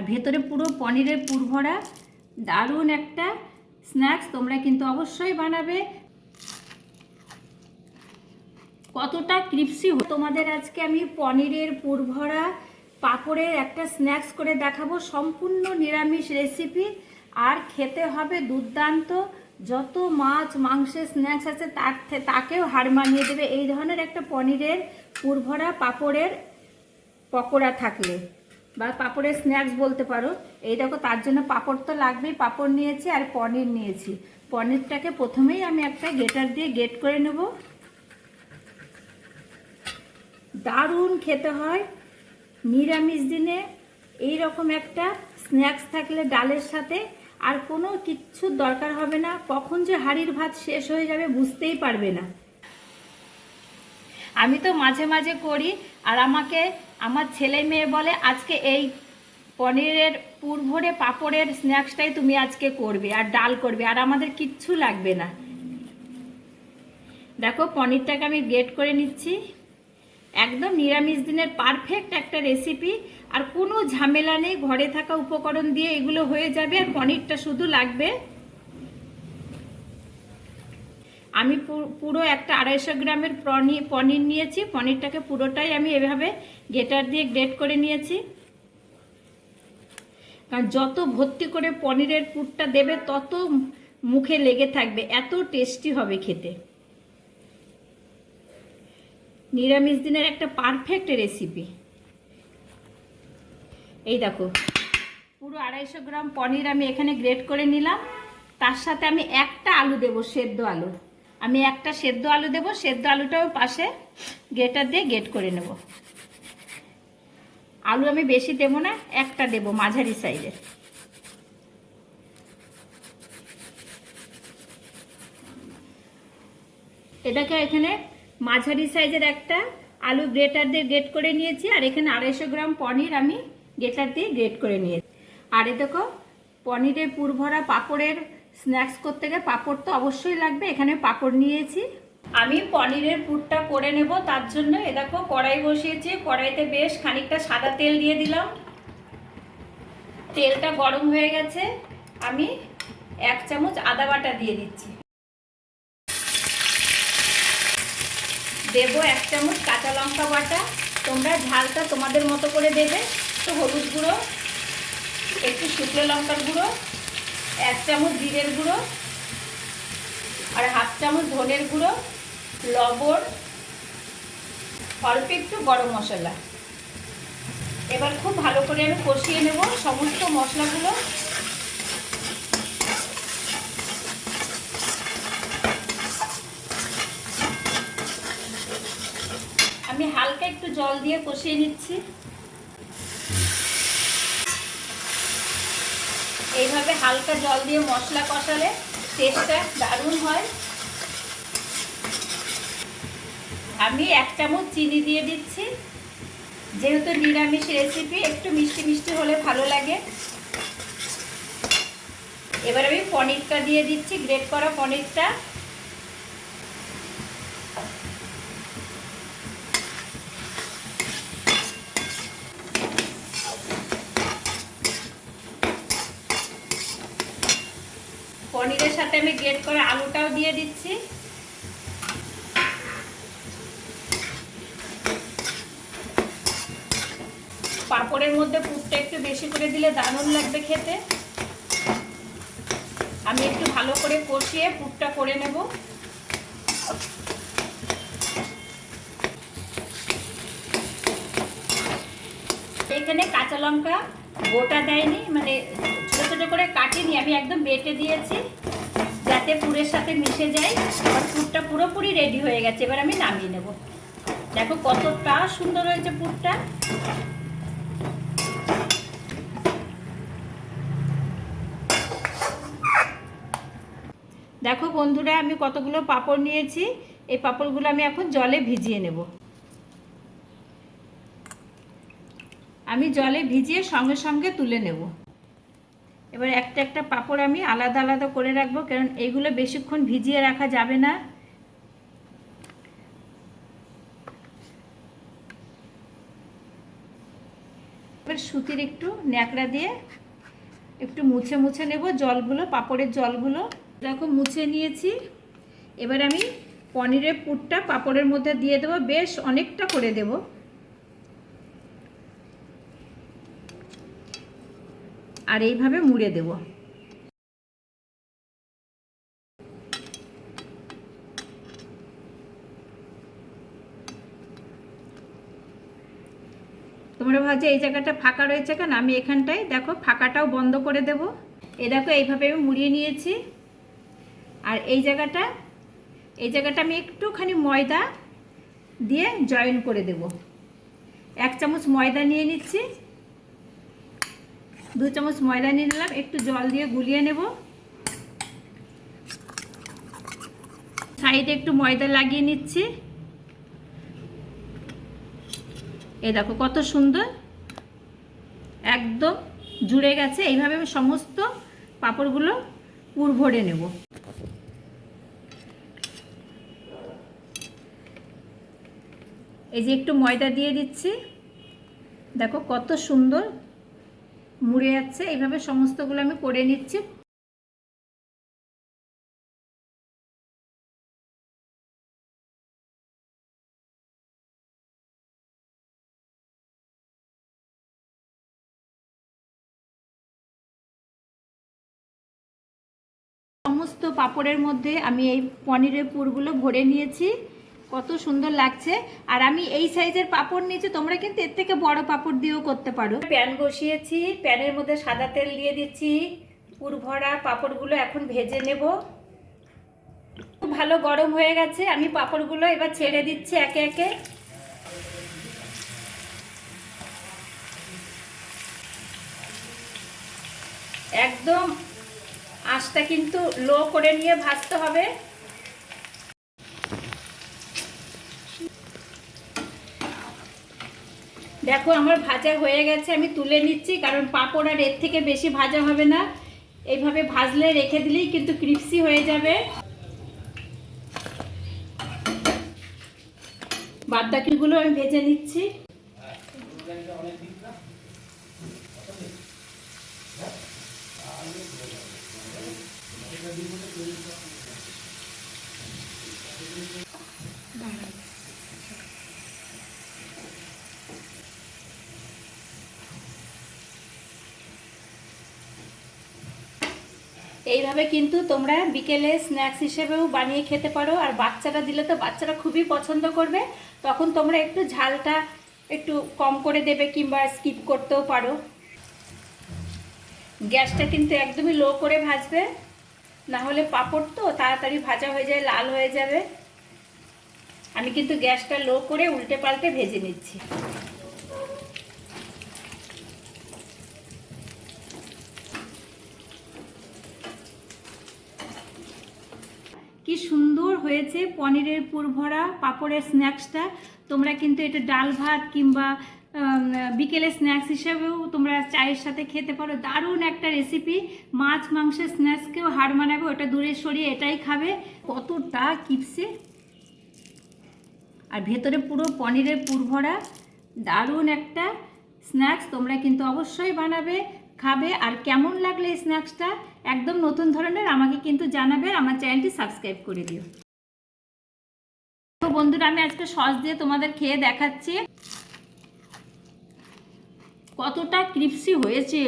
আর ভেতরে পুরো পনিরের পুরভরা দারুণ একটা স্ন্যাক্স, তোমরা কিন্তু অবশ্যই বানাবে। কতটা ক্রিপসি তোমাদের আজকে আমি পনিরের পুরভরা পাঁপড়ের একটা স্ন্যাক্স করে দেখাবো, সম্পূর্ণ নিরামিষ রেসিপি। আর খেতে হবে দুর্দান্ত, যত মাছ, মাংসের স্ন্যাক্স আছে তার তাকেও হার মানিয়ে দেবে। এই ধরনের একটা পনিরের পুরভরা পাঁপড়ের পকোড়া থাকলে। বা পাপড়ের স্ন্যাক্স বলতে পারো। এই দেখো, তার জন্য পাপড় তো লাগবেই। পাঁপড় নিয়েছি আর পনির নিয়েছি। পনিরটাকে প্রথমেই আমি একটা গেটার দিয়ে গেট করে নেব। দারুণ খেতে হয়। নিরামিষ দিনে এই রকম একটা স্ন্যাক্স থাকলে ডালের সাথে আর কোনো কিচ্ছুর দরকার হবে না। কখন যে হাড়ির ভাত শেষ হয়ে যাবে বুঝতেই পারবে না। আমি তো মাঝে মাঝে করি, আর আমাকে আমার ছেলে মেয়ে বলে, আজকে এই পনিরের পুর ভরে পাঁপড়ের স্ন্যাক্সটাই তুমি আজকে করবে আর ডাল করবে, আর আমাদের কিচ্ছু লাগবে না। দেখো, পনিরটাকে আমি গ্রেট করে নিচ্ছি। একদম নিরামিষ দিনের পারফেক্ট একটা রেসিপি আর কোনো ঝামেলা নেই, ঘরে থাকা উপকরণ দিয়ে এগুলো হয়ে যাবে, আর পনিরটা শুধু লাগবে। আমি পুরো একটা আড়াইশো গ্রামের পনির পনির নিয়েছি, পনিরটাকে পুরোটাই আমি এভাবে গেটার দিয়ে গ্রেট করে নিয়েছি। কারণ যত ভর্তি করে পনিরের পুরটা দেবে, তত মুখে লেগে থাকবে, এত টেস্টি হবে খেতে। নিরামিষ দিনের একটা পারফেক্ট রেসিপি। এই দেখো, পুরো আড়াইশো গ্রাম পনির আমি এখানে গ্রেট করে নিলাম। তার সাথে আমি একটা আলু দেব, সেদ্ধ আলু। আমি একটা সেদ্ধ আলু দেব, সেদ্ধ আলুটাও পাশে গেটার দিয়ে গেট করে নেব। আলু আমি বেশি দেবো না, একটা দেব মাঝারি সাইজের। এটাকে এখানে মাঝারি সাইজের একটা আলু গ্রেটার দিয়ে গ্রেট করে নিয়েছি, আর এখানে আড়াইশো গ্রাম পনির আমি গ্রেটার দিয়ে গ্রেট করে নিয়েছি। আর এ দেখো, পনিরের পুরভরা পাঁপড়ের স্ন্যাক্স করতে গেলে পাঁপড় তো অবশ্যই লাগবে, এখানে পাঁপড় নিয়েছি। আমি পনিরের পুরটা করে নেব, তার জন্য এ দেখো কড়াই বসিয়েছি, কড়াইতে বেশ খানিকটা সাদা তেল দিয়ে দিলাম। তেলটা গরম হয়ে গেছে, আমি এক চামচ আদা বাটা দিয়ে দিচ্ছি। দেবো এক চামচ কাঁচা লঙ্কা বাটা, তোমরা ঝালটা তোমাদের মতো করে দেবে তো হলুদ গুঁড়ো, একটু শুকনো লঙ্কার গুঁড়ো এক চামচ জিরের গুঁড়ো আর হাফ চামচ ধনের গুঁড়ো, লবণ, অল্প একটু গরম মশলা। এবার খুব ভালো করে আমি কষিয়ে নেব সমস্ত মশলাগুলো। আমি হালকা একটু জল দিয়ে কষিয়ে নিচ্ছি। এইভাবে হালকা জল দিয়ে মশলা কষালে টেস্টটা দারুণ হয়। আমি এক চামচ চিনি দিয়ে দিচ্ছি। যেহেতু নিরামিষ রেসিপি একটু মিষ্টি মিষ্টি হলে ভালো লাগে। এবার আমি পনিরটা দিয়ে দিচ্ছি গ্রেট করা পনিরটা পনিরের সাথে আমি গ্রেট করে আলুটাও দিয়ে দিচ্ছি। পাঁপড়ের মধ্যে পুরটা একটু বেশি করে দিলে দারুণ লাগবে খেতে। আমি একটু ভালো করে কষিয়ে পুরটা করে নেব। এখানে কাঁচা লঙ্কা গোটা দেয়নি মানে ছোটো ছোটো করে কাটিনি, আমি একদম বেটে দিয়েছি। যাতে পুরের সাথে মিশে যায় এবার পুরটা পুরোপুরি রেডি হয়ে গেছে। এবার আমি নামিয়ে নেব। দেখো কতটা সুন্দর হয়েছে পুরটা। দেখো বন্ধুরা, আমি কতগুলো পাপড় নিয়েছি। এই পাপড়গুলো আমি এখন জলে ভিজিয়ে নেব। আমি জলে ভিজিয়ে সঙ্গে সঙ্গে তুলে নেব। এবার একটা একটা পাপড় আমি আলাদা আলাদা করে রাখব, কারণ এইগুলো বেশিক্ষণ ভিজিয়ে রাখা যাবে না। এবার সুতির একটু ন্যাকড়া দিয়ে একটু মুছে মুছে নেব জলগুলো, পাপড়ের জলগুলো। দেখো মুছে নিয়েছি। এবার আমি পনিরের পুরটা পাপড়ের মধ্যে দিয়ে দেবো, বেশ অনেকটা করে দেব। আর এইভাবে মুড়ে দেবো। তোমরা ভাবছ এই জায়গাটা ফাঁকা রয়েছে কেন? আমি এখানটায় দেখো ফাঁকাটাও বন্ধ করে দেব। এ দেখো এইভাবে আমি মুড়িয়ে নিয়েছি। আর এই জায়গাটা এই জায়গাটা আমি একটুখানি ময়দা দিয়ে জয়েন করে দেব। এক চামচ ময়দা নিয়ে নিচ্ছি। দু চামচ ময়দা নিয়ে নিলাম, একটু জল দিয়ে গুলিয়ে নেব। সাইডে একটু ময়দা লাগিয়ে নিচ্ছি। এ দেখো কত সুন্দর, একদম জুড়ে গেছে। এইভাবে আমি সমস্ত পাঁপড়গুলো পুর ভরে নেব। এই যে একটু ময়দা দিয়ে দিচ্ছি। দেখো কত সুন্দর মুড়ে যাচ্ছে। এইভাবে সমস্তগুলো আমি করে নিচ্ছি। সমস্ত পাপড়ের মধ্যে আমি এই পনিরের পুরগুলো ভরে নিয়েছি। কত সুন্দর লাগছে। আর আমি এই সাইজের পাপড় নিয়েছি, তোমরা কিন্তু এর থেকে বড় পাপড় দিয়েও করতে পারো। প্যান বসিয়েছি, প্যানের মধ্যে সাদা তেল দিয়ে দিচ্ছি। পুর ভরা পাপড়গুলো এখন ভেজে নেব। খুব ভালো গরম হয়ে গেছে, আমি পাপড়গুলো এবার ছেড়ে দিচ্ছি একে একে। একদম আঁচটা কিন্তু লো করে নিয়ে ভাজতে হবে। দেখো, আমার ভাজা হয়ে গেছে, আমি তুলে নিচ্ছি, কারণ পাঁপড় আর এর থেকে বেশি ভাজা হবে না। এইভাবে ভাজলে রেখে দিলেই কিন্তু ক্রিপসি হয়ে যাবে। বাদ বাদবাকিগুলো আমি ভেজে নিচ্ছি। এইভাবে কিন্তু তোমরা বিকেলে স্ন্যাক্স হিসেবেও বানিয়ে খেতে পারো। আর বাচ্চারা দিলে তো বাচ্চারা খুবই পছন্দ করবে। তখন তোমরা একটু ঝালটা একটু কম করে দেবে কিংবা স্কিপ করতেও পারো। গ্যাসটা কিন্তু একদমই লো করে ভাজবে। না হলে পাঁপড় তো তাড়াতাড়ি ভাজা হয়ে যায়, লাল হয়ে যাবে। আমি কিন্তু গ্যাসটা লো করে উল্টে পাল্টে ভেজে নিচ্ছি। সুন্দর হয়েছে। পনিরের পুর ভরা পাঁপড়ের স্ন্যাক্সটা তোমরা কিন্তু এটা ডাল ভাত কিংবা আম, বিকেলে স্ন্যাক্স হিসেবেও তোমরা চায়ের সাথে খেতে পারো। দারুণ একটা রেসিপি মাছ মাংসের স্ন্যাক্সকেও হার মানাবে ওটা দূরে সরিয়ে এটাই খাবে। কতটা কিপসে আর ভেতরে পুরো পনিরের পুর ভরা দারুণ একটা স্ন্যাক্স তোমরা কিন্তু অবশ্যই বানাবে। খাবে আর কেমন লাগলে স্ন্যাক্সটা একদম নতুন ধরনের আমাকে কিন্তু জানাবে, আমার চ্যানেলটি সাবস্ক্রাইব করে দিও। তো বন্ধুরা, আমি আজকে সস দিয়ে তোমাদের খেয়ে দেখাচ্ছি। কতটা ক্রিপসি হয়েছে।